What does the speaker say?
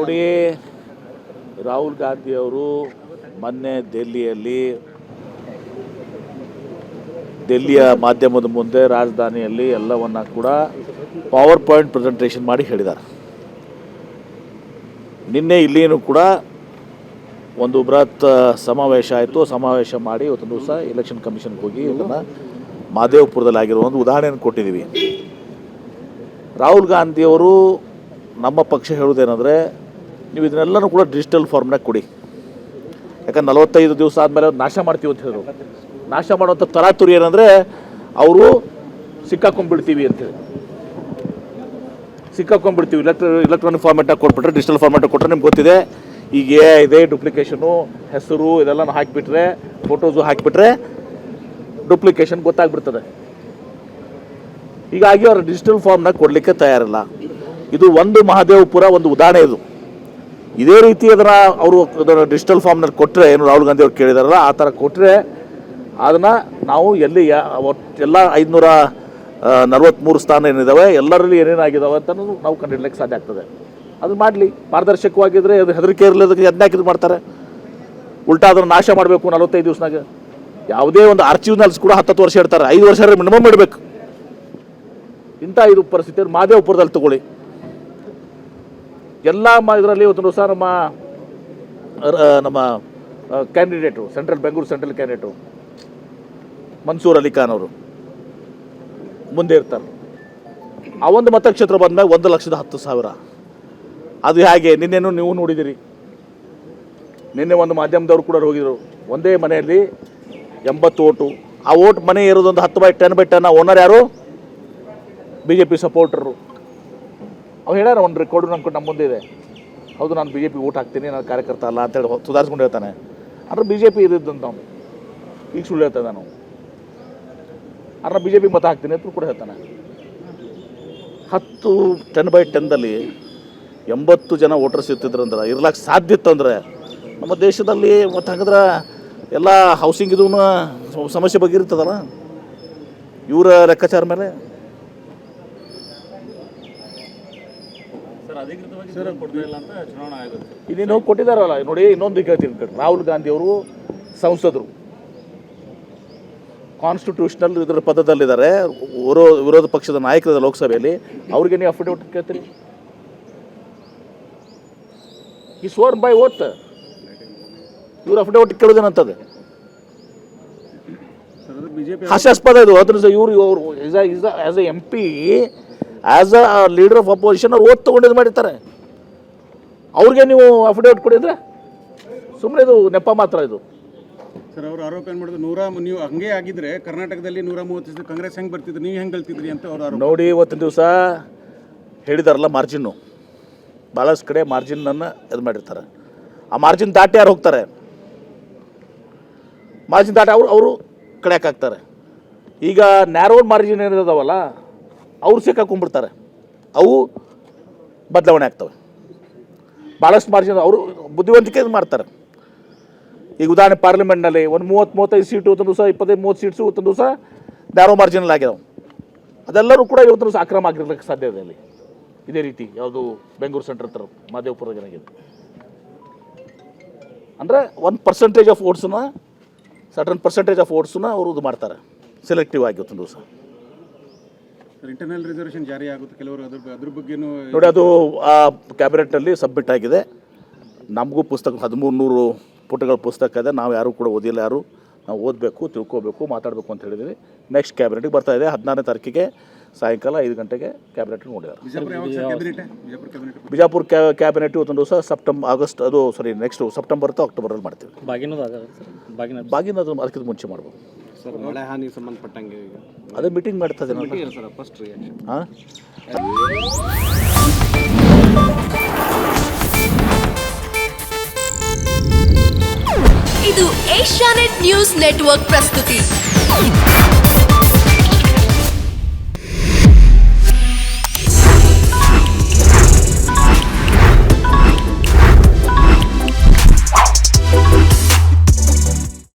ನೋಡಿ, ರಾಹುಲ್ ಗಾಂಧಿ ಅವರು ಮೊನ್ನೆ ದೆಹಲಿಯಲ್ಲಿ ದೆಹಲಿಯ ಮಾಧ್ಯಮದ ಮುಂದೆ ರಾಜಧಾನಿಯಲ್ಲಿ ಎಲ್ಲವನ್ನ ಕೂಡ ಪವರ್ ಪಾಯಿಂಟ್ ಪ್ರೆಸೆಂಟೇಷನ್ ಮಾಡಿ ಹೇಳಿದ್ದಾರೆ. ನಿನ್ನೆ ಇಲ್ಲಿಯೂ ಕೂಡ ಒಂದು ಬೃಹತ್ ಸಮಾವೇಶ ಆಯಿತು. ಸಮಾವೇಶ ಮಾಡಿ ಇವತ್ತು ದಿವಸ ಎಲೆಕ್ಷನ್ ಕಮಿಷನ್ಗೆ ಹೋಗಿ ಇದನ್ನು ಮಾದೇವಪುರದಲ್ಲಿ ಆಗಿರೋ ಒಂದು ಉದಾಹರಣೆಯನ್ನು ಕೊಟ್ಟಿದ್ದೀವಿ. ರಾಹುಲ್ ಗಾಂಧಿಯವರು ನಮ್ಮ ಪಕ್ಷ ಹೇಳೋದೇನೆಂದರೆ ನೀವು ಇದನ್ನೆಲ್ಲನೂ ಕೂಡ ಡಿಜಿಟಲ್ ಫಾರ್ಮ್ನಾಗ ಕೊಡಿ. ಯಾಕಂದ್ರೆ ನಲವತ್ತೈದು ದಿವಸ ಆದಮೇಲೆ ನಾಶ ಮಾಡ್ತೀವಿ ಅಂತ ಹೇಳಿದ್ರು. ನಾಶ ಮಾಡುವಂಥ ತರಾತುರಿ ಏನಂದರೆ ಅವರು ಸಿಕ್ಕಾಕೊಂಡ್ಬಿಡ್ತೀವಿ ಅಂತೇಳಿ ಸಿಕ್ಕಾಕೊಂಡ್ಬಿಡ್ತೀವಿ. ಇಲೆಕ್ಟ್ರ ಇಲೆಕ್ಟ್ರಾನಿಕ್ ಫಾರ್ಮೆಟಾಗಿ ಕೊಟ್ಬಿಟ್ರೆ ಡಿಜಿಟಲ್ ಫಾರ್ಮೆಟಾಗಿ ಕೊಟ್ಟರೆ ನಿಮ್ಗೆ ಗೊತ್ತಿದೆ. ಈಗ ಇದೇ ಇದೆ ಡುಪ್ಲಿಕೇಶನು ಹೆಸರು ಇದೆಲ್ಲ ಹಾಕಿಬಿಟ್ರೆ ಫೋಟೋಸು ಹಾಕಿಬಿಟ್ರೆ ಡುಪ್ಲಿಕೇಶನ್ ಗೊತ್ತಾಗ್ಬಿಡ್ತದೆ. ಹೀಗಾಗಿ ಅವರು ಡಿಜಿಟಲ್ ಫಾರ್ಮ್ನಾಗ ಕೊಡಲಿಕ್ಕೆ ತಯಾರಿಲ್ಲ. ಇದು ಒಂದು ಮಹಾದೇವಪುರ ಒಂದು ಉದಾಹರಣೆ ಇದು. ಇದೇ ರೀತಿ ಅದನ್ನು ಅವರು ಅದನ್ನು ಡಿಜಿಟಲ್ ಫಾರ್ಮ್ನಲ್ಲಿ ಕೊಟ್ಟರೆ ಏನು ರಾಹುಲ್ ಗಾಂಧಿ ಅವ್ರು ಕೇಳಿದಾರಲ್ಲ, ಆ ಥರ ಕೊಟ್ಟರೆ ಅದನ್ನು ನಾವು ಎಲ್ಲಿ ಒಟ್ಟು ಎಲ್ಲ ಐದುನೂರ ನಲ್ವತ್ತ್ಮೂರು ಸ್ಥಾನ ಏನಿದ್ದಾವೆ ಎಲ್ಲರಲ್ಲಿ ಏನೇನಾಗಿದ್ದಾವೆ ಅಂತ ನಾವು ಕಂಡುಹಿಡ್ಲಿಕ್ಕೆ ಸಾಧ್ಯ ಆಗ್ತದೆ. ಅದು ಮಾಡಲಿ. ಪಾರದರ್ಶಕವಾಗಿದ್ದರೆ ಅದು ಹೆದರಿಕೆ ಇರಲಿದ್ದಕ್ಕೆ ಯಜ್ಞ ಇದು ಮಾಡ್ತಾರೆ. ಉಲ್ಟಾ ಅದನ್ನು ನಾಶ ಮಾಡಬೇಕು ನಲವತ್ತೈದು ದಿವಸನಾಗ. ಯಾವುದೇ ಒಂದು ಆರ್ಚಿವ್ನಲ್ಸ್ ಕೂಡ ಹತ್ತತ್ತು ವರ್ಷ ಇಡ್ತಾರೆ. ಐದು ವರ್ಷ ಮಿನಿಮಮ್ ಇಡಬೇಕು. ಇಂಥ ಇದು ಪರಿಸ್ಥಿತಿ ಮಾದೇವಪುರದಲ್ಲಿ ತಗೊಳ್ಳಿ. ಎಲ್ಲ ಮ ಇದರಲ್ಲಿ ಇವತ್ತು ಸಹ ನಮ್ಮ ನಮ್ಮ candidate central Bengaluru central candidate Mansoor Ali Khan ಅವರು. ಮುಂದೆ ಇರ್ತಾರೆ. ಆ ಒಂದು ಮತಕ್ಷೇತ್ರ ಬಂದಾಗ ಒಂದು ಲಕ್ಷದ ಹತ್ತು ಸಾವಿರ. ಅದು ಹೇಗೆ? ನಿನ್ನೆನೂ ನೀವು ನೋಡಿದಿರಿ. ನಿನ್ನೆ ಒಂದು ಮಾಧ್ಯಮದವರು ಕೂಡ ಹೋಗಿದ್ರು. ಒಂದೇ ಮನೆಯಲ್ಲಿ ಎಂಬತ್ತು ಓಟು. ಆ ಓಟ್ ಮನೆ ಇರೋದೊಂದು ಹತ್ತು by ten by ten owner ಯಾರು? ಬಿ ಜೆ ಪಿ ಸಪೋರ್ಟರು ಅವ್ರು ಹೇಳ್ಯಾರ ಒಂದು ರೆಕಾರ್ಡು ನನ್ನ ನಮ್ಮ ಮುಂದೆ ಇದೆ ಹೌದು, ನಾನು ಬಿ ಜೆ ಪಿ ಓಟ್ ಹಾಕ್ತೀನಿ, ನಾನು ಕಾರ್ಯಕರ್ತ ಅಲ್ಲ ಅಂತೇಳಿ ಹೇಳಿ ಸುಧಾರಿಸ್ಕೊಂಡು ಹೇಳ್ತಾನೆ. ಅಂದ್ರೆ ಬಿ ಜೆ ಪಿ ಇದ್ದಂತ ಅವನು. ಈಗ ಸುಳ್ಳು ಹೇಳ್ತಾನೆ ನಾನು ಅದ್ರ ಬಿ ಜೆ ಪಿ ಮತ ಹಾಕ್ತೀನಿ ಅಂತ ಕೂಡ ಹೇಳ್ತಾನೆ. ಹತ್ತು ಟೆನ್ ಬೈ ಟೆನ್ದಲ್ಲಿ ಎಂಬತ್ತು ಜನ ವೋಟರ್ಸ್ ಇರ್ತಿದ್ರಂದ್ರೆ ಇರ್ಲಾಕ್ ಸಾಧ್ಯ ಇತ್ತು ಅಂದರೆ, ನಮ್ಮ ದೇಶದಲ್ಲಿ ಮತ್ತು ಹಾಕಿದ್ರೆ ಎಲ್ಲ ಹೌಸಿಂಗ್ ಇದೂ ಸಮಸ್ಯೆ ಬಗ್ಗೆ ಇರ್ತದಲ್ಲ. ಇವರ ಲೆಕ್ಕಾಚಾರ ಮೇಲೆ ಇನ್ನೇನು ಕೊಟ್ಟಿದಾರಲ್ಲ ನೋಡಿ ಇನ್ನೊಂದು ಹೇಳ್ತೀನಿ ಕಣ್ ರಾಹುಲ್ ಗಾಂಧಿ ಅವರು ಸಂಸದರು ಕಾನ್ಸ್ಟಿಟ್ಯೂಷನಲ್ ಇದರ ಪದದಲ್ಲಿದ್ದಾರೆ ವಿರೋ ವಿರೋಧ ಪಕ್ಷದ ನಾಯಕರ ಲೋಕಸಭೆಯಲ್ಲಿ ಅವ್ರಿಗೆ ನೀವು ಅಫಿಡವಿಟ್ ಕೇಳ್ತೀರಿ ಈ ಸೋರ್ ಬೈ ಓಟ್ ಇವ್ರು ಅಫಿಡವಿಟ್ ಕೇಳೋದೇನಂತದ್ದು ಹಾಸ್ಯಾಸ್ಪದ ಇದು ಅದ್ರ ಇವ್ರು ಇವರು A M P as a leader of opposition ಅವ್ರು ಓದ್ ತೊಗೊಂಡಿದ್ದು ಮಾಡಿರ್ತಾರೆ. ಅವ್ರಿಗೆ ನೀವು ಅಫಿಡೇವಿಟ್ ಕೊಡಿದ್ರೆ? ಸುಮ್ಮನೆ ಇದು ನೆಪ ಮಾತ್ರ ಇದು. ಸರ್ ಅವರು ಆರೋಪ ಏನು ಮಾಡಿದ್ರು? ನೂರ ನೀವು ಹಂಗೆ ಆಗಿದ್ರೆ ಕರ್ನಾಟಕದಲ್ಲಿ ನೂರ ಮೂವತ್ತು ಕಾಂಗ್ರೆಸ್ ಹೆಂಗೆ ಬರ್ತಿದ್ರು? ನೀವು ಹೆಂಗೆ ಕಲ್ತಿದ್ರಿ ಅಂತ ಅವರು ಆರೋಪ. ನೋಡಿ ಇವತ್ತಿನ ದಿವಸ ಹೇಳಿದಾರಲ್ಲ ಮಾರ್ಜಿನ್ನು. ಭಾಳಷ್ಟು ಕಡೆ ಮಾರ್ಜಿನನ್ನು ಇದು ಮಾಡಿರ್ತಾರೆ. ಆ ಮಾರ್ಜಿನ್ ದಾಟಿ ಯಾರು ಹೋಗ್ತಾರೆ? ಮಾರ್ಜಿನ್ ದಾಟಿ ಅವರು ಅವರು ಕಡೆ ಹಾಕ್ತಾರೆ? ಈಗ ನ್ಯಾರೋಡ್ ಮಾರ್ಜಿನ್ ಏನಿದಾವಲ್ಲ ಅವ್ರು ಸಿಕ್ಕಾಕೊಂಡ್ಬಿಡ್ತಾರೆ ಅವು ಬದಲಾವಣೆ ಆಗ್ತವೆ. ಭಾಳಷ್ಟು ಮಾರ್ಜಿನ್ ಅವರು ಬುದ್ಧಿವಂತಿಕೆ ಮಾಡ್ತಾರೆ. ಈಗ ಉದಾಹರಣೆ ಪಾರ್ಲಿಮೆಂಟ್ನಲ್ಲಿ ಒಂದು ಮೂವತ್ತು, ಮೂವತ್ತೈದು ಸೀಟು ಒಂದು ದಿವಸ, ಇಪ್ಪತ್ತೈದು, ಮೂವತ್ತು ಸೀಟ್ಸು ಒಂದು ದಿವಸ ನ್ಯಾರೋ ಮಾರ್ಜಿನಲ್ಲಿ ಆಗ್ಯಾವ ಅದೆಲ್ಲರೂ ಕೂಡ ಇವತ್ತು ದಿವಸ ಅಕ್ರಮ ಆಗಿರ್ಲಿಕ್ಕೆ ಸಾಧ್ಯ ಇದೆ ಅಲ್ಲಿ. ಇದೇ ರೀತಿ ಯಾವುದು ಬೆಂಗಳೂರು ಸೆಂಟ್ರ್ ಹತ್ರ ಮಾದೇವಪುರದಾಗ ಆಗಿದೆ. ಅಂದರೆ ಒಂದು ಪರ್ಸೆಂಟೇಜ್ ಆಫ್ ಓಟ್ಸನ್ನ ಸರ್ಟನ್ ಪರ್ಸೆಂಟೇಜ್ ಆಫ್ ಓಟ್ಸನ್ನ ಅವರು ಇದು ಮಾಡ್ತಾರೆ. ಸೆಲೆಕ್ಟಿವ್ ಆಗಿ ಇವತ್ತೊಂದು ದಿವಸ. ಇಂಟರ್ನಲ್ ರಿಸರ್ವೇಷನ್ ಜಾರಿ ಆಗುತ್ತೆ. ಕೆಲವರು ಅದ್ರ ಅದ್ರ ಬಗ್ಗೆನೂ ನೋಡಿ ಅದು ಆ ಕ್ಯಾಬಿನೆಟ್ನಲ್ಲಿ ಸಬ್ಮಿಟ್ ಆಗಿದೆ. ನಮಗೂ ಪುಸ್ತಕ ಹದಿಮೂರು ನೂರು ಪುಟಗಳ ಪುಸ್ತಕ ಇದೆ. ನಾವು ಯಾರೂ ಕೂಡ ಓದಿಲ್ಲ ಯಾರು. ನಾವು ಓದಬೇಕು ತಿಳ್ಕೋಬೇಕು ಮಾತಾಡಬೇಕು ಅಂತ ಹೇಳಿದ್ವಿ. ನೆಕ್ಸ್ಟ್ ಕ್ಯಾಬಿನೆಟ್ಗೆ ಬರ್ತಾ ಇದೆ. ಹದಿನಾರನೇ ತಾರೀಕಿಗೆ ಸಾಯಂಕಾಲ ಐದು ಗಂಟೆಗೆ ಕ್ಯಾಬಿನೆಟ್ ನೋಡಿದ್ದಾರೆ. ಬಿಜಾಪುರ ಕ್ಯಾಬಿನೆಟ್ ಇವತ್ತೊಂದು ದಿವಸ ಸೆಪ್ಟೆಂಬರ್ ಆಗಸ್ಟ್ ಅದು ಸಾರಿ ನೆಕ್ಸ್ಟ್ ಸೆಪ್ಟೆಂಬರ್ ಅಥವಾ ಅಕ್ಟೋಬರಲ್ಲಿ ಮಾಡ್ತೀವಿ. ಬಾಗಿನದು ಆಗಲ್ಲ ಸರ್? ಬಾಗಿನ ಬಾಗಿನ ಅದು ಅದಕ್ಕಿಂತ ಮುಂಚೆ ಮಾಡ್ಬೋದು. ಸರ್ ಮಳೆ ಹಾನಿ ಸಂಬಂಧಪಟ್ಟಂಗೆ ಈಗ. ಅದೇ ಮೀಟಿಂಗ್ ಮಾಡ್ತದೆ ಇಲ್ಲ ಸರ್ ಫಸ್ಟ್ ರಿಯಾಕ್ಷನ್ ಇದು ಏಷ್ಯಾನೆಟ್ ನ್ಯೂಸ್ ನೆಟ್ವರ್ಕ್ ಪ್ರಸ್ತುತಿ.